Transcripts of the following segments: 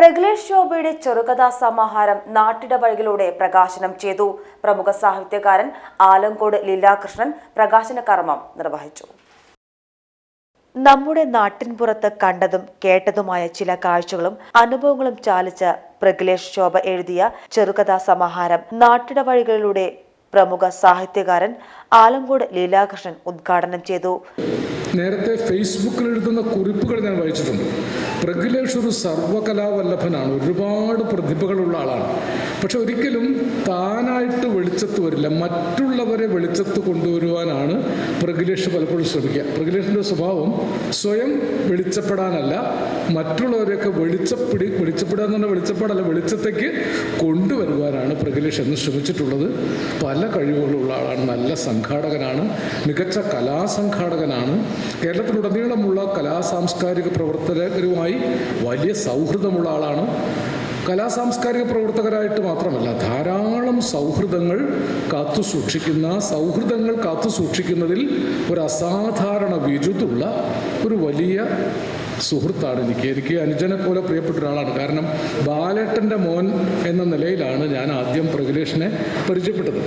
പ്രഗ്ലേഷ് ശോഭയുടെ ചെറുകഥാ സമാഹാരം നാട്ടിടവഴികളിലൂടെ പ്രകാശനം ചെയ്തു. പ്രമുഖ സാഹിത്യകാരൻ ആലങ്കോട് ലീലാകൃഷ്ണൻ പ്രകാശന കർമ്മം നിർവഹിച്ചു. നമ്മുടെ നാട്ടിൻപുറത്ത് കണ്ടതും കേട്ടതുമായ ചില കാഴ്ചകളും അനുഭവങ്ങളും ചാലിച്ച പ്രഗ്ലേഷ് ശോഭ എഴുതിയ ചെറുകഥാ സമാഹാരം നാട്ടിടവഴികളിലൂടെ പ്രമുഖ സാഹിത്യകാരൻ ആലങ്കോട് ലീലാകൃഷ്ണൻ ഉദ്ഘാടനം ചെയ്തു. നേരത്തെ ഫേസ്ബുക്കിൽ എഴുതുന്ന കുറിപ്പുകൾ ഞാൻ വായിച്ചിട്ടുണ്ട്. പ്രഗിലേഷ് ഒരു സർവകലാവല്ലഭനാണ്. ഒരുപാട് പ്രതിഭകളുള്ള ആളാണ്. പക്ഷെ ഒരിക്കലും താനായിട്ട് വെളിച്ചത്ത് വരില്ല. മറ്റുള്ളവരെ വെളിച്ചത്ത് കൊണ്ടുവരുവാനാണ് പ്രഗുലേഷ് പലപ്പോഴും ശ്രമിക്കുക. പ്രഗിലേഷിന്റെ സ്വഭാവം സ്വയം വെളിച്ചപ്പെടാനല്ല. മറ്റുള്ളവരെയൊക്കെ വെളിച്ചപ്പെടി വെളിച്ചപ്പെടുക എന്ന് പറഞ്ഞാൽ വെളിച്ചപ്പാടല്ല. വെളിച്ചത്തേക്ക് കൊണ്ടുവരുവാനാണ് പ്രഗുലേഷ് എന്ന് ശ്രമിച്ചിട്ടുള്ളത്. പല കഴിവുകളുള്ള ആളാണ്. നല്ല സംഘാടകനാണ്. മികച്ച കലാസംഘാടകനാണ്. കേരളത്തിലുടനീളമുള്ള കലാസാംസ്കാരിക പ്രവർത്തകരുമായി വലിയ സൗഹൃദമുള്ള ആളാണ്. കലാസാംസ്കാരിക പ്രവർത്തകരായിട്ട് മാത്രമല്ല ധാരാളം സൗഹൃദങ്ങൾ കാത്തു സൂക്ഷിക്കുന്ന സൗഹൃദങ്ങൾ കാത്തു സൂക്ഷിക്കുന്നതിൽ ഒരു അസാധാരണ വിരുദ്ധുള്ള ഒരു വലിയ സുഹൃത്താണ് എനിക്ക്. എനിക്ക് അനുജനെ പോലെ പ്രിയപ്പെട്ട ഒരാളാണ്. കാരണം ബാലേട്ടന്റെ മോൻ എന്ന നിലയിലാണ് ഞാൻ ആദ്യം പ്രഗുലേഷനെ പരിചയപ്പെട്ടത്.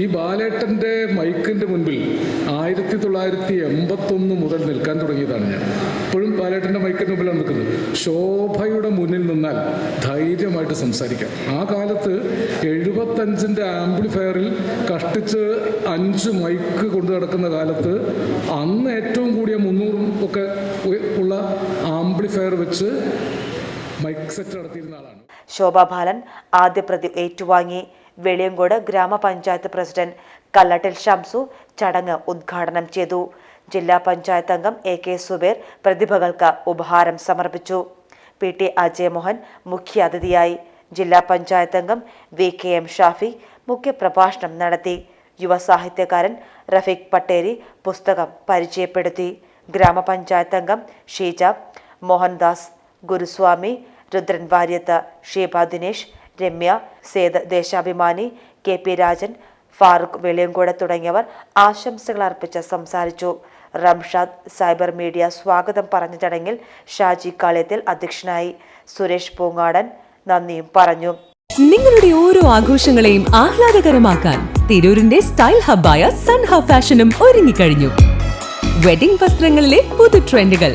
ഈ ബാലേട്ടന്റെ മൈക്കിന്റെ മുൻപിൽ ആയിരത്തി തൊള്ളായിരത്തി എൺപത്തൊന്ന് മുതൽ നിൽക്കാൻ തുടങ്ങിയതാണ് ഞാൻ. ഇപ്പോഴും ബാലേട്ടന്റെ മൈക്കിന്റെ മുമ്പിലാണ് നിൽക്കുന്നത്. ശോഭയുടെ മുന്നിൽ നിന്നാൽ ധൈര്യമായിട്ട് സംസാരിക്കാം. ആ കാലത്ത് എഴുപത്തഞ്ചിന്റെ ആംപ്ലിഫയറിൽ കഷ്ടിച്ച് അഞ്ച് മൈക്ക് കൊണ്ടു നടക്കുന്ന കാലത്ത് അന്ന് ഏറ്റവും കൂടിയ മുന്നൂറും ഒക്കെ ഉള്ള ആംപ്ലിഫയർ വെച്ച് മൈക്ക് സെറ്റ് നടത്തിയിരുന്ന ആളാണ്. ശോഭാ ബാലൻ ആദ്യ പ്രതി ഏറ്റുവാങ്ങി. വെളിയങ്കോട് ഗ്രാമപഞ്ചായത്ത് പ്രസിഡന്റ് കല്ലട്ടിൽ ഷംസു ചടങ്ങ് ഉദ്ഘാടനം ചെയ്തു. ജില്ലാ പഞ്ചായത്ത് അംഗം എ കെ സുബേർ പ്രതിഭകൾക്ക് ഉപഹാരം സമർപ്പിച്ചു. പി ടി അജയമോഹൻ മുഖ്യാതിഥിയായി ജില്ലാ പഞ്ചായത്ത് അംഗം വി കെ എം ഷാഫി മുഖ്യപ്രഭാഷണം നടത്തി. യുവസാഹിത്യകാരൻ റഫീഖ് പട്ടേരി പുസ്തകം പരിചയപ്പെടുത്തി. ഗ്രാമപഞ്ചായത്ത് അംഗം ഷീജ മോഹൻദാസ് ഗുരുസ്വാമി രുദ്രൻ വാര്യത്ത് ഷീബ ദിനേശ് രമ്യ സേത് ദേശാഭിമാനി കെ പി രാജൻ ഫാറൂഖ് വെളിയങ്കോട് തുടങ്ങിയവർ ആശംസകൾ അർപ്പിച്ച് സംസാരിച്ചു. റംഷാദ് സൈബർ മീഡിയ സ്വാഗതം പറഞ്ഞ ചടങ്ങിൽ ഷാജി കാളിയത്തിൽ അധ്യക്ഷനായി സുരേഷ് പൂങ്ങാടൻ നന്ദിയും പറഞ്ഞു. നിങ്ങളുടെ ഓരോ ആഘോഷങ്ങളെയും ആഹ്ലാദകരമാക്കാൻ തിരൂരിന്റെ സ്റ്റൈൽ ഹബ്ബായ സൻഹ ഫാഷനും ഒരുങ്ങിക്കഴിഞ്ഞു. വെഡിംഗ് വസ്ത്രങ്ങളിലെ പുതു ട്രെൻഡുകൾ